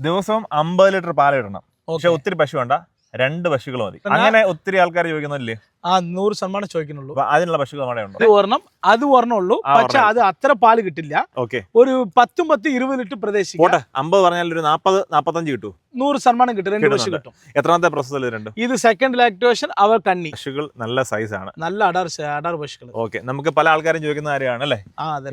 ദിവസവും അമ്പത് ലിറ്റർ പാൽ ഇടണം. പക്ഷെ ഒത്തിരി പശു വേണ്ട. രണ്ട് പശുക്കൾ മതി. അങ്ങനെ ഒത്തിരി ആൾക്കാർ ചോദിക്കുന്നില്ലേ ആ നൂറ് ശതമാനം ചോദിക്കുന്നുള്ളൂ. അതിനുള്ള പശുക്കൾ നമ്മുടെ ഉണ്ടോ ഒരെണ്ണം അത് ഒരെണ്ണമുള്ളൂ. പക്ഷെ. അത് അത്ര പാൽ കിട്ടില്ല. ഓക്കെ. ഒരു പത്തും പത്ത് ഇരുപത് ലിറ്റർ പ്രദേശിക്കും പോട്ടെ അമ്പത് പറഞ്ഞാൽ ഒരു നാപ്പത് നാപ്പത്തഞ്ച് കിട്ടും. നൂറ് ശതമാനം കിട്ടും രണ്ട് പശു കിട്ടും. എത്രാമത്തെ പ്രൊസസ്സർ രണ്ട്? ഇത് സെക്കൻഡ് ലാക്ടേഷൻ അവർ കണ്ണി. പശുക്കൾ നല്ല സൈസ് ആണ്. നല്ല അടാർ അടാർ പശുക്കൾ ഓക്കെ നമുക്ക് പല ആൾക്കാരും ചോദിക്കുന്ന കാര്യമാണ് അല്ലേ?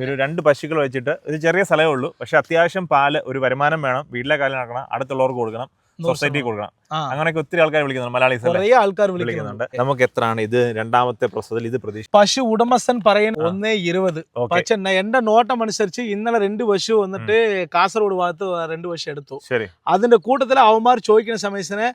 ഒരു രണ്ട് പശുക്കൾ വെച്ചിട്ട് ഒരു ചെറിയ സ്ഥലമേ ഉള്ളൂ. പക്ഷെ അത്യാവശ്യം പാൽ ഒരു വരുമാനം വേണം. വീട്ടിലെ കാലം നടക്കണം അടുത്തുള്ളവർക്ക് കൊടുക്കണം. സൊസൈറ്റി കൊടുക്കണം. അങ്ങനെയൊക്കെ ഒത്തിരി ആൾക്കാർ വിളിക്കുന്നുണ്ട് മലയാളീസ് കുറേ ആൾക്കാർ വിളിക്കുന്നുണ്ട്. നമുക്ക് എത്രയാണ് ഇത് രണ്ടാമത്തെ പ്രസവത്തിൽ ഇത് പ്രതീക്ഷ പശു ഉടമസ്ഥൻ പറയുന്ന ഒന്നേ ഇരുപത്. പക്ഷെ എന്റെ നോട്ടം അനുസരിച്ച് ഇന്നലെ രണ്ട് പശു വന്നിട്ട് കാസർഗോഡ് ഭാഗത്ത് രണ്ട് പശു എടുത്തു. ശരി. അതിന്റെ കൂട്ടത്തിൽ അവന്മാർ ചോദിക്കുന്ന സമയത്തിന്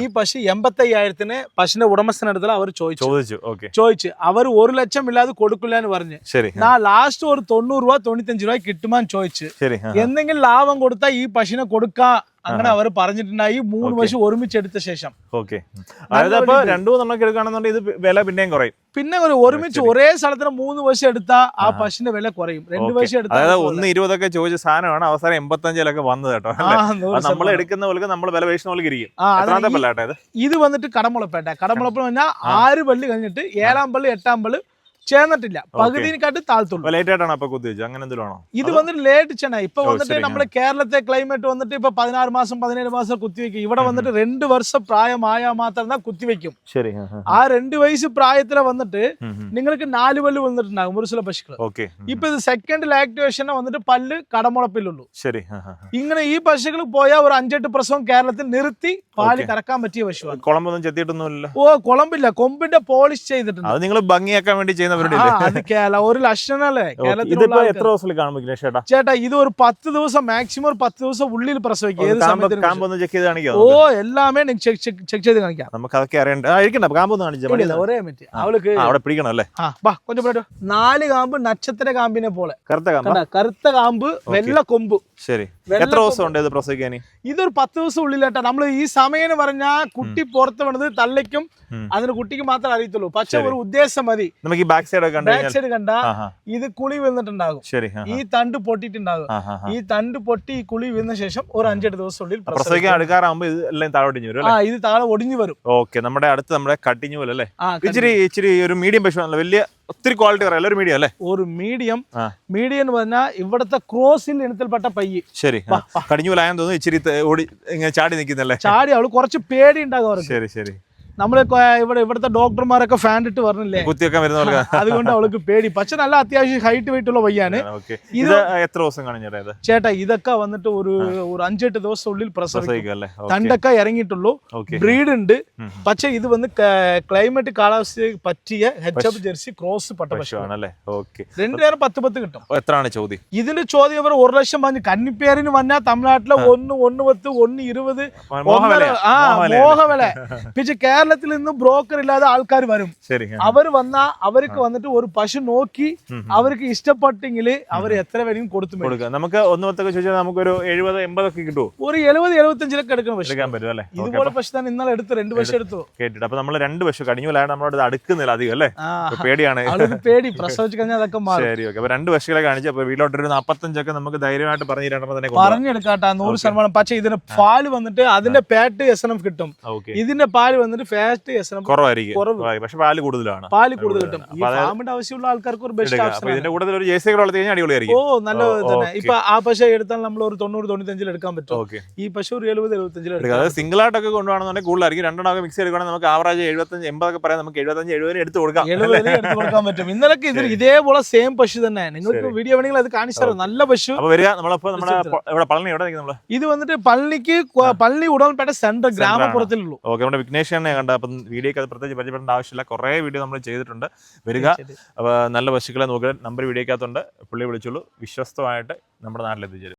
ഈ പശു എൺപത്തി അയ്യായിരത്തിന് പശുവിന്റെ ഉടമസ്ഥനടുത്തല അവർ ചോദിച്ചു. ചോദിച്ചു ചോദിച്ചു. അവർ ഒരു ലക്ഷം ഇല്ലാതെ കൊടുക്കില്ല എന്ന് പറഞ്ഞ്. ശരി ഞാൻ ലാസ്റ്റ് ഒരു തൊണ്ണൂറ് രൂപ തൊണ്ണൂറ്റഞ്ച് രൂപ കിട്ടുമാൻ ചോദിച്ചു. ശരി എന്തെങ്കിലും ലാഭം കൊടുത്താൽ ഈ പശുവിനെ കൊടുക്കാ അങ്ങനെ അവർ പറഞ്ഞിട്ടുണ്ടായി. മൂന്ന്. പശു ഒരുമിച്ച് എടുത്ത ശേഷം. ഓക്കെ. അതായത് അപ്പൊ രണ്ടു നമുക്ക് എടുക്കുകയാണെന്നുണ്ടെങ്കിൽ ഇത് വില പിന്നെയും കുറയും. പിന്നെ ഒരു ഒരുമിച്ച് ഒരേ സ്ഥലത്തിന് മൂന്ന് പശു എടുത്താൽ ആ. പശുവിന്റെ വില കുറയും. രണ്ട്. പശു എടുത്താൽ ഒന്ന് ഇരുപതൊക്കെ ചോദിച്ച സാധനമാണ് അവസാനം എൺപത്തഞ്ചിലൊക്കെ വന്നത് കേട്ടോ നമ്മൾ. എടുക്കുന്ന പോലെ നമ്മൾ വില പേശുന്ന പോലെ ഇരിക്കും. ഇത്? വന്നിട്ട് കടമുളപ്പേട്ട. കടമുളപ്പ് പറഞ്ഞാൽ. ആറ് പള്ളി കഴിഞ്ഞിട്ട് ഏഴാം പള്ളി എട്ടാം പള്ളി ചേർന്നിട്ടില്ല. പകുതിനെക്കാട്ട് താഴ്ത്തുള്ളൂ. ലേറ്റ് ആയിട്ടാണ് അപ്പൊ കുത്തി വെച്ചത് അങ്ങനെ എന്തെങ്കിലും ആണോ? ഇത് വന്നിട്ട് ലേറ്റ് ചെന്ന. ഇപ്പൊ വന്നിട്ട് നമ്മുടെ കേരളത്തെ ക്ലൈമറ്റ് വന്നിട്ട് ഇപ്പൊ പതിനാറ് മാസം പതിനേഴ് മാസം കുത്തിവെക്കും. ഇവിടെ വന്നിട്ട് രണ്ട് വർഷം പ്രായമായ മാത്രം തന്നെ കുത്തിവെക്കും. ശരി ആ രണ്ട് വയസ്സ് പ്രായത്തിലെ വന്നിട്ട് നിങ്ങൾക്ക് നാല് പല്ല് വന്നിട്ടുണ്ടാകും ഒരു ചില പശുക്കൾ ഇപ്പൊ ഇത് സെക്കൻഡ് ലാക്ടേഷൻ വന്നിട്ട് പല്ല് കടമുളപ്പിലുള്ളൂ. ശരി. ഇങ്ങനെ ഈ പശുക്കൾ പോയാൽ ഒരു അഞ്ചെട്ട് പ്രസവം കേരളത്തിൽ നിർത്തി പാൽ. കറക്കാൻ പറ്റിയ പശുവാണ്. കുളമ്പൊന്നും ചെത്തിയിട്ടൊന്നുമില്ല ഓ കുളമ്പില്ല. കൊമ്പിന്റെ പോളിഷ് ചെയ്തിട്ടുണ്ട്. അത് നിങ്ങൾ ഭംഗിയാക്കാൻ വേണ്ടി ചെയ്യുന്നവരുടെ ആ, അത് കേരള ഒരു ലക്ഷണല്ലേ കേരളത്തിലുള്ള ഇതിപ്പോ ആൾക്കാര്. എത്ര ദിവസത്തിൽ കാണുമ്പോൾ ചേട്ടാ? ചേട്ടാ ഇത് ഒരു പത്ത് ദിവസം മാക്സിമം ഒരു പത്ത് ദിവസം ഉള്ളിൽ പ്രസവിക്കും ഏത് ചെക്ക് ചെയ്ത് കാണിക്കാം ഓ എല്ലാമേ ചെക്ക് ചെയ്ത് കാണിക്കാം. നമുക്ക് അതൊക്കെ അറിയണ്ട കാണിച്ചാൽ ഒരേ മിനിറ്റ് അവൾക്ക് അവിടെ പിടിക്കണം അല്ലേ? ആ വാ കൊഞ്ചം പോയിട്ട് നാല് കാമ്പ് നക്ഷത്ര കാമ്പിനെ പോലെ. കറുത്ത കാമ്പ് കറുത്ത കാമ്പ് വെള്ള കൊമ്പ്. ശരി. എത്ര ദിവസം ഉണ്ട് ഇത് പ്രസവിക്കാൻ ഇതൊരു പത്ത് ദിവസം ഉള്ളിലേട്ടാ. നമ്മൾ ഈ സമയം എന്ന് പറഞ്ഞാൽ കുട്ടി പുറത്ത് വേണത് തള്ളയ്ക്കും ഉം. അതിന് കുട്ടിക്ക് മാത്രമേ അറിയത്തുള്ളൂ. പക്ഷെ. ഒരു ഉദ്ദേശം മതി. നമുക്ക് ഈ ബാക്ക് സൈഡ് ബാക്ക് സൈഡ് കണ്ട ഇത് കുളി വീണിട്ടുണ്ടാകും. ഈ തണ്ട് പൊട്ടിയിട്ടുണ്ടാകും. ഈ തണ്ട് പൊട്ടി ഈ കുളി വീണ ശേഷം ഒരു അഞ്ചെട്ട് ദിവസം ഉള്ളിൽ പ്രസവിക്കാൻ അടുക്കാറാകുമ്പോൾ അടുക്കാറാകുമ്പോ ഇത് എല്ലാം താഴോട്ട് വരും ആ ഇത് താഴെ ഒടിഞ്ഞു വരും. ഓക്കെ നമ്മുടെ അടുത്ത് നമ്മുടെ കട്ടിഞ്ഞു പോലെ അല്ലേ ഇച്ചിരി ഇച്ചിരി ഒരു മീഡിയം പശു വലിയ ഒത്തിരി ക്വാളിറ്റി പറയാം. ഒരു മീഡിയം അല്ലേ? ഒരു മീഡിയം. മീഡിയം എന്ന് പറഞ്ഞാൽ ഇവിടുത്തെ ക്രോസിൽ ഇനത്തിൽപ്പെട്ട പയ്യ്. ശരി. കടിഞ്ഞു പോലെ തോന്നുന്നു. ഇച്ചിരി ഓടി ഇങ്ങനെ ചാടി നിൽക്കുന്നല്ലേ? ചാടി അവൾ കുറച്ച് പേടി ഉണ്ടാകും ശരി ശരി. നമ്മൾ കൊ- ഇവിടെ ഇവിടുത്തെ ഡോക്ടർമാരൊക്കെ ഫാൻ ഇട്ട് പറഞ്ഞില്ലേ? കുത്തിയൊക്കെ വരുന്ന അതുകൊണ്ട് അവൾക്ക് പേടി. പക്ഷെ നല്ല അത്യാവശ്യം ഹൈറ്റ് വെയിറ്റ് ഉള്ള പയ്യാണ്. ഓക്കെ ഇത് എത്ര ദിവസം കാണും ചേട്ടാ ഇത്? ചേട്ടാ ഇതൊക്കെ വന്നിട്ട് ഒരു ഒരു അഞ്ചെട്ട് ദിവസം ഉള്ളിൽ പ്രസവിക്കും. തണ്ടൊക്കെ ഇറങ്ങിയിട്ടുള്ളൂ. ബ്രീഡ് ഉണ്ട്. പക്ഷെ ഇത് വന്ന് ക്ലൈമറ്റ് കാലാവസ്ഥ പറ്റിയ ഹെച്ചപ്പ് ജെർസി ക്രോസ് പട്ട പശു പശു ആണല്ലേ ഓക്കെ രണ്ടു നേരം പത്ത് പത്ത് കിട്ടും. എത്രയാണ് ചോദ്യം? ഇതിന്റെ ചോദ്യം ഇവർ ഒരു ലക്ഷം പറഞ്ഞ് കന്നിപ്പേരിന് വന്നാൽ തമിഴ്നാട്ടിലെ ഒന്ന് ഒന്ന് പത്ത് ഒന്ന് ഇരുപത് ആ മോഹവില. പിന്നെ കേരളത്തിൽ നിന്ന് ബ്രോക്കർ ഇല്ലാതെ ആൾക്കാർ വരും. അവർ വന്നാ അവർക്ക് വന്നിട്ട് ഒരു പശു നോക്കി. അവർക്ക് ഇഷ്ടപ്പെട്ടെങ്കിൽ അവർ എത്ര വരെയും കൊടുത്തു കൊടുക്കാം. നമുക്ക് ഒന്ന് പത്തൊക്കെ ചോദിച്ചാൽ നമുക്കൊരു എഴുപത് എൺപതൊക്കെ കിട്ടുമോ ഒരു എഴുപത് എഴുപത്തഞ്ചിലൊക്കെ എടുക്കണം എടുക്കാൻ പറ്റും അല്ലേ? ഇതുപോലെ പശു തന്നെ ഇന്നലെ എടുത്തു രണ്ട് പശു എടുത്തു കേട്ടിട്ട്. അപ്പൊ നമ്മൾ രണ്ട് പശു കടിഞ്ഞു പോലാണ് നമ്മളോട് അടുക്കുന്നില്ല അധികം അല്ലേ? പേടിയാണ്. പേടി. പ്രസവിച്ചു കഴിഞ്ഞാൽ അതൊക്കെ മാറും. ശരി ഓക്കെ. അപ്പൊ രണ്ട് പശുക്കളെ കാണിച്ചു അപ്പൊ വീട്ടിലോട്ട് ഒരു നാപ്പത്തഞ്ചൊക്കെ നമുക്ക് ധൈര്യമായിട്ട് പറഞ്ഞു രണ്ടെണ്ണം തന്നെ പറഞ്ഞെടുക്കാട്ടാ. നൂറ് ശതമാനം. പക്ഷെ ഇതിന് പാൽ വന്നിട്ട് അതിന്റെ പാറ്റ് എസ് എൻ എഫ് കിട്ടും. ഇതിന്റെ പാൽ വന്നിട്ട് ഫാറ്റ് കുറവായിരിക്കും. പക്ഷെ പാൽ കൂടുതലാണ്. പാൽ കൂടുതൽ കിട്ടും. ഈ ഫാമിന്റെ ആവശ്യമുള്ള ആൾക്കാർക്ക് ഒരു ബെസ്റ്റ് ഓപ്ഷൻ ഇതിന്റെ കൂട്ടത്തിൽ ഒരു ജേഴ്സി കൂടെ വളർത്തി കഴിഞ്ഞാൽ ഓ നല്ല തന്നെ. ഇപ്പൊ ആ പശ എടുത്താൽ നമ്മൾ ഒരു തൊണ്ണൂറ് തൊണ്ണൂറ്റഞ്ചിൽ എടുക്കാൻ പറ്റും. ഈ പശു ഒരു എഴുപത് എഴുപത്തഞ്ചിൽ എടുക്കാം. സിംഗിൾ ആയിട്ടൊക്കെ കൊണ്ടുപോകണമെന്നുണ്ടെങ്കിൽ കൂടുതലായിരിക്കും. രണ്ടെണ്ണമൊക്കെ മിക്സ് എടുക്കുകയാണെങ്കിൽ നമുക്ക് ആവറേജ് എഴുപത്തഞ്ച് എൺപതൊക്കെ പറയാം. നമുക്ക് എഴുപത്തഞ്ച് എഴുപതിന് എടുത്ത് കൊടുക്കാം. എടുത്ത് കൊടുക്കാൻ പറ്റും. ഇന്നലൊക്കെ ഇതിൽ ഇതേപോലെ സെയിം പശു തന്നെ. നിങ്ങൾക്ക്. വീഡിയോ വേണമെങ്കിൽ അത് കാണിച്ചു തരാം. നല്ല പശു. അപ്പൊ വരിക. നമ്മളിപ്പോ നമ്മുടെ എടുത്ത് പ- ഇവിടെ പളനി എവിടെ നിൽക്കും നമ്മൾ? ഇത് വന്നിട്ട് പള്ളിക്ക് പള്ളി ഉടൻപേട്ട സെന്റർ ഗ്രാമപ്പുറത്തിലുള്ളൂ. ഓക്കെ. നമ്മുടെ വിഘ്നേഷനെ കണ്ട അപ്പം വീഡിയോക്ക് അത് പ്രത്യേകിച്ച് പരിചയപ്പെടേണ്ട ആവശ്യമില്ല. കുറേ വീഡിയോ നമ്മൾ ചെയ്തിട്ടുണ്ട്. വരിക. നല്ല പശുക്കളെ നോക്കുക നമ്പർ വീഡിയോക്കകത്തുണ്ട് പുള്ളി വിളിച്ചോളൂ. വിശ്വസ്തമായിട്ട് നമ്മുടെ നാട്ടിലെത്തിച്ചേരും.